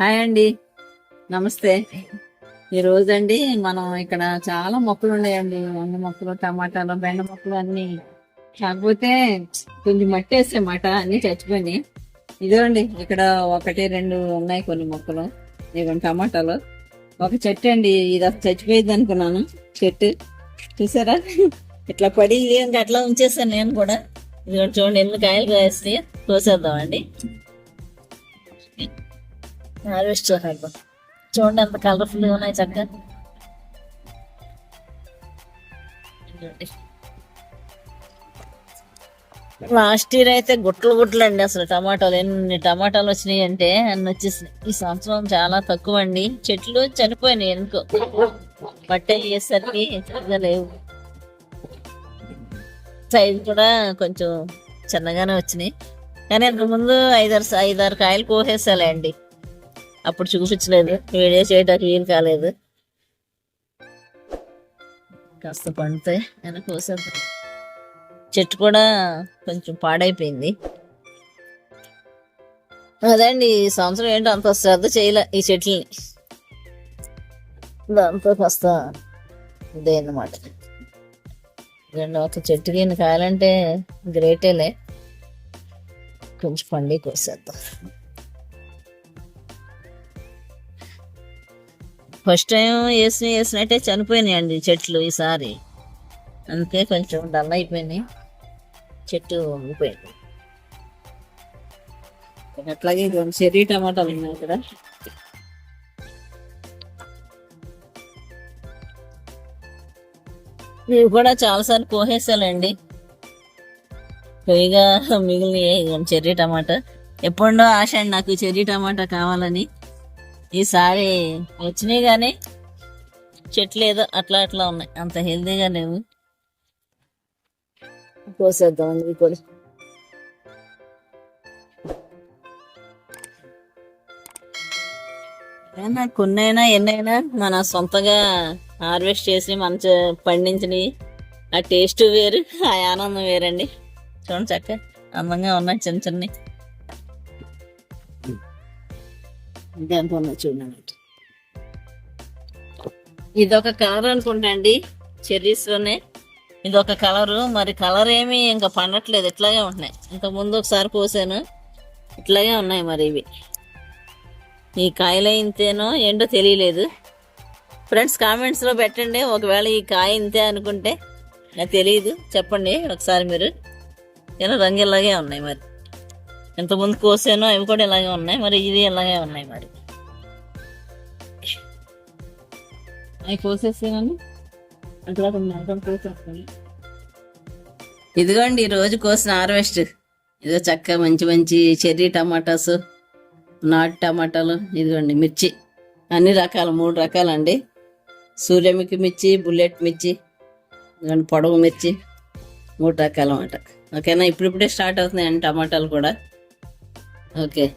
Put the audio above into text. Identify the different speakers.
Speaker 1: Hi అండి. నమస్తే. ఈ రోజండి మనం ఇక్కడ చాలా మొక్కలు ఉన్నాయండి. వంగ మొక్కలు టమాటాలు బెండ మొక్కలు అన్ని. కాకపోతే కొంచెం మట్టి వేసేమాట అన్ని చచ్చిపోయి ఇదిగోండి ఇక్కడ ఒకటి రెండు ఉన్నాయి కొన్ని మొక్కలు. ఇదిగోండి టమాటాలు. ఒక చెట్టు అండి ఇది అసలు చచ్చిపోయింది అనుకున్నాను. చెట్టు. చూసారా? ఇట్లా పడి ఇంకా అట్లా ఉంచేసాను నేను కూడా. ఇదిగోండి చూడండి ఎన్ని కాయలు కాస్తే కోసేద్దామండి. హార్వెస్ట్ చేయాలి చూడండి ఎంత కలర్ఫుల్గా ఉన్నాయి చక్కగా. లాస్ట్ ఇయర్ అయితే గుట్టలు గుట్టలు అండి అసలు టమాటాలు. ఎన్ని టమాటాలు వచ్చినాయి అంటే అన్ని వచ్చేసినాయి. ఈ సంవత్సరం చాలా తక్కువ అండి. చెట్లు చనిపోయినాయి ఎందుకో. బట్టే చేసరికి లేవు. సైజ్ కూడా కొంచెం చిన్నగానే వచ్చినాయి. కానీ అంతకుముందు ఐదారు ఐదారు కాయలు కోసేసాలే అండి. అప్పుడు చూపించలేదు. వీడియో చేయడానికి వీలు కాలేదు. కాస్త పండుతాయి నేను కోసేద్దాం చెట్టు కూడా కొంచెం పాడైపోయింది. అదండి ఈ సంవత్సరం ఏంటో అంత శ్రద్ధ చేయలే ఈ చెట్లని. దాంతో కాస్త ఇదే అన్నమాట రెండు ఒక చెట్టుకి ఇన్ని కాయాలంటే గ్రేటేలే కొంచెం పండి కోసేద్దాం. ఫస్ట్ టైం వేసిన వేసినట్టే చనిపోయినాయండి చెట్లు ఈసారి. అందుకే కొంచెం డల్ అయిపోయినాయి. చెట్టు ఉండిపోయింది అట్లాగే రెండు చెర్రీ టమాటాలు ఉన్నాయి ఇక్కడ ఇవి కూడా చాలాసార్లు కోసేసాలండి. పొయ్యిగా మిగిలిన చెర్రీ టమాటా. ఎప్పుడో ఆశ అండి నాకు చెర్రీ టమాటా కావాలని. ఈసారి వచ్చినాయి కానీ చెట్లు ఏదో అట్లా అట్లా ఉన్నాయి. అంత హెల్దీగా లేవు. కోసేద్దాం ఇవి కూడా. కొన్నైనా ఎన్నైనా మన సొంతగా హార్వెస్ట్ చేసి మన పండించినవి ఆ టేస్ట్ వేరు ఆ ఆనందం వేరండి. చూడండి చక్క అందంగా ఉన్నాయి చిన్న చిన్నవి. ఎంత ఉన్నాయి చూడండి. ఇది ఒక కలర్ అనుకుంటా అండి చెర్రీస్లోనే. ఇది ఒక కలరు మరి కలర్ ఏమి ఇంకా పండట్లేదు ఇట్లాగే ఉంటున్నాయి. ఇంత ముందు ఒకసారి పోసాను ఇట్లాగే ఉన్నాయి మరి ఇవి. ఈ కాయలు ఇంతేనో ఏంటో తెలియలేదు. ఫ్రెండ్స్ కామెంట్స్లో పెట్టండి ఒకవేళ ఈ కాయ ఇంతే అనుకుంటే. నాకు తెలియదు చెప్పండి ఒకసారి మీరు. ఏమో రంగు ఇలాగే ఉన్నాయి మరి. ఇంతకుముందు కోసాను అవి కూడా ఇలాగే ఉన్నాయి. మరి ఇది ఇలాగే ఉన్నాయి మరి. అవి కోసేసాను అట్లా కోసేస్తాను. ఇదిగోండి ఈరోజు రోజు కోసిన హార్వెస్ట్. ఇదిగో చక్క మంచి మంచి చెర్రీ టమాటాస్ నాటు టమాటాలు ఇదిగోండి మిర్చి. అన్ని రకాలు మూడు రకాలండి. సూర్యముఖి మిర్చి బుల్లెట్ మిర్చి ఇదిగోండి పొడవు మిర్చి మూడు రకాలు అన్నమాట. ఓకేనా? ఇప్పుడిప్పుడే స్టార్ట్ అవుతున్నాయండి టమాటాలు కూడా. Okay.